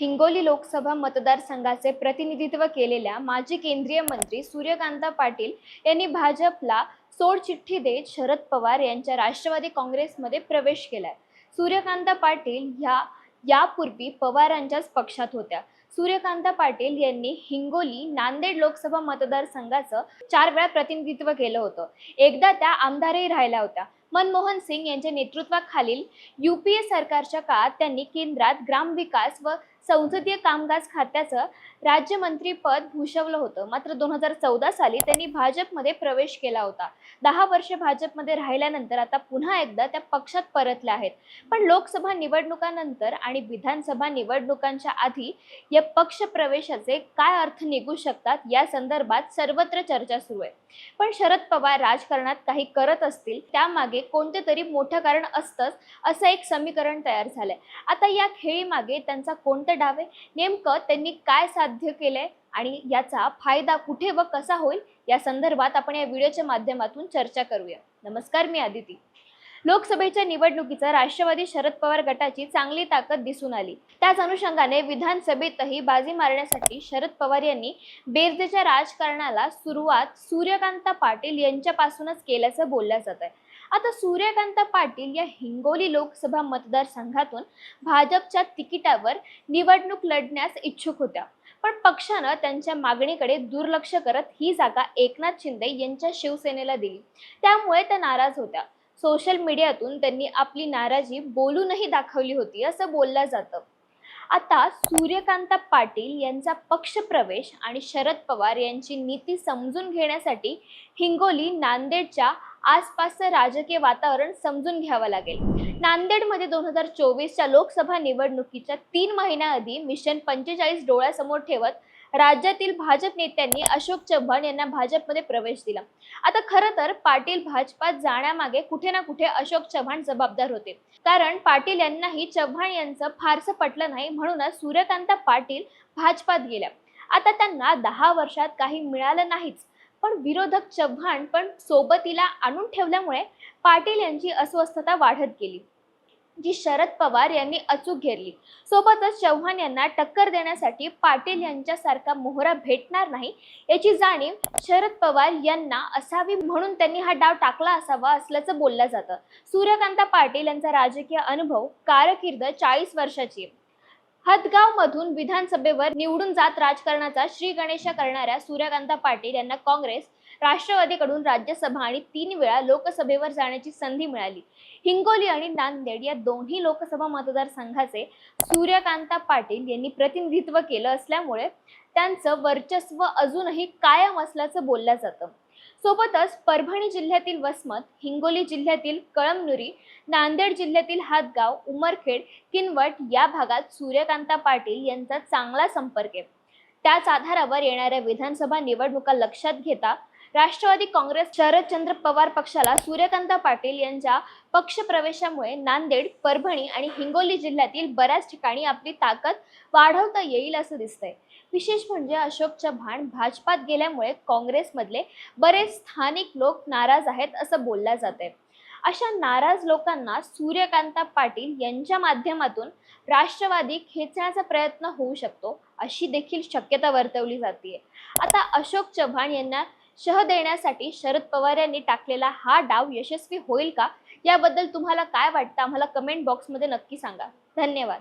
हिंगोली लोकसभा मतदारसंघाचे प्रतिनिधित्व केलेल्या माजी केंद्रीय मंत्री सूर्यकांता पाटील यांनी भाजपला सोडचिठ्ठी देत शरद पवार यांच्या राष्ट्रवादी काँग्रेसमध्ये प्रवेश केलाय. सूर्यकांता पाटील ह्या यापूर्वी पवारांच्याच पक्षात होत्या. सूर्यकांता पाटील यांनी हिंगोली नांदेड लोकसभा मतदारसंघाचं चार वेळा प्रतिनिधित्व केलं होतं. एकदा त्या आमदारही राहिल्या होत्या. मनमोहन सिंग यांच्या नेतृत्वाखालील युपीए सरकारच्या काळात त्यांनी केंद्रात ग्रामविकास व संसदीय कामकाज खात्याचं राज्यमंत्रीपद भूषवलं होतं. मात्र दोन हजार चौदा साली त्यांनी भाजपमध्ये प्रवेश केला होता. दहा वर्षे भाजपमध्ये राहिल्यानंतर आता पुन्हा एकदा त्या पक्षात परतल्या आहेत. पण लोकसभा निवडणुकानंतर आणि विधानसभा निवडणुकांच्या आधी या पक्ष प्रवेशाचे काय अर्थ निघू शकतात या संदर्भात सर्वत्र चर्चा सुरू आहे. पण शरद पवार राजकारणात काही करत असतील त्यामागे कोणते तरी मोठं कारण असतंच असं एक समीकरण तयार झालंय. आता या खेळीमागे त्यांचा कोणतं डाव आहे? नेमकं त्यांनी काय साध्य केलंय? आणि याचा फायदा कुठे व कसा होईल? या संदर्भात आपण या व्हिडिओच्या माध्यमातून चर्चा करूया. नमस्कार मी आदिती. लोकसभेच्या निवडणुकीचा राष्ट्रवादी शरद पवार गटाची चांगली ताकद दिसून आली. त्याच अनुषंगाने विधानसभेतही बाजी मारण्यासाठी शरद पवार यांनी बेरजेच्या राजकारणाला सुरुवात सूर्यकांत पाटील यांच्यापासूनच केल्याचं बोललं जात आहे आता सूर्यकांत पाटील या हिंगोली लोकसभा मतदारसंघातून भाजपच्या तिकिटावर निवडणूक लढण्यास इच्छुक होत्या. पण पक्षानं त्यांच्या मागणीकडे दुर्लक्ष करत ही जागा एकनाथ शिंदे यांच्या शिवसेनेला दिली. त्यामुळे त्या नाराज होत्या. सोशल मीडियातून त्यांनी आपली नाराजी बोलूनही दाखवली होती असं बोललं जातं. आता सूर्यकांत पाटील यांचा पक्षप्रवेश आणि शरद पवार यांची नीती समजून घेण्यासाठी हिंगोली नांदेडच्या आसपासचं राजकीय वातावरण समजून घ्यावं लागेल. नांदेडमध्ये दोन हजार चोवीसच्या लोकसभा निवडणुकीच्या तीन महिन्याआधी मिशन पंचेचाळीस डोळ्यासमोर ठेवत राज्यातील भाजप नेत्यांनी अशोक चव्हाण यांना भाजपमध्ये प्रवेश दिला. आता खरं तर पाटील भाजपात जाण्यामागे कुठे ना कुठे अशोक चव्हाण जबाबदार होते. कारण पाटील यांनाही चव्हाण यांचं फारसं पटलं नाही म्हणूनच सूर्यकांत पाटील भाजपात गेल्या. आता त्यांना दहा वर्षात काही मिळालं नाहीच. पण विरोधक चव्हाण पण सोबतीला आणून ठेवल्यामुळे पाटील यांची अस्वस्थता वाढत गेली. जी शरद पवार यांनी अचूक घेरली. सोबतच चव्हाण यांना टक्कर देण्यासाठी पाटील यांच्यासारखा मोहरा भेटणार नाही याची जाणीव शरद पवार यांना असावी म्हणून त्यांनी हा डाव टाकला असावा असल्याचं बोललं जातं. सूर्यकांत पाटील यांचा राजकीय अनुभव कारकीर्द चाळीस वर्षाची. हदगावमधून हदगाव मधून विधानसभेवर निवडून जात राजकारणाचा श्री गणेशा करणाऱ्या सूर्यकांता पाटील यांना काँग्रेस राष्ट्रवादीकडून राज्यसभा आणि तीन वेळा लोकसभेवर जाण्याची संधी मिळाली. हिंगोली आणि नांदेड या दोन्ही लोकसभा मतदारसंघाचे सूर्यकांता पाटील यांनी प्रतिनिधित्व केलं असल्यामुळे त्यांचं वर्चस्व अजूनही कायम असल्याचं बोललं जातं. सोबतच परभणी जिल्ह्यातील वसमत हिंगोली जिल्ह्यातील कळमनुरी नांदेड जिल्ह्यातील हातगाव उमरखेड किनवट या भागात सूर्यकांता पाटील यांचा चांगला संपर्क आहे. त्याच आधारावर येणाऱ्या विधानसभा निवडणुका लक्षात घेता राष्ट्रवादी काँग्रेस शरदचंद्र पवार पक्षाला सूर्यकांत पाटील यांच्या पक्ष प्रवेशामुळे नांदेड परभणी आणि हिंगोली जिल्ह्यातील बऱ्याच ठिकाणी आपली ताकद वाढवता येईल असं दिसतंय. विशेष म्हणजे अशोक चव्हाण भाजपात गेल्यामुळे काँग्रेसमधले बरेच स्थानिक लोक नाराज आहेत असं बोललं जात आहे अशा नाराज लोकांना सूर्यकांता पाटील यांच्या माध्यमातून राष्ट्रवादी खेचण्याचा प्रयत्न होऊ शकतो अशी देखील शक्यता वर्तवली जाते आता अशोक चव्हाण यांना शह देण्यासाठी शरद पवार यांनी टाकलेला हा डाव यशस्वी होईल का? याबद्दल तुम्हाला काय वाटतं? आम्हाला कमेंट बॉक्समध्ये नक्की सांगा. धन्यवाद.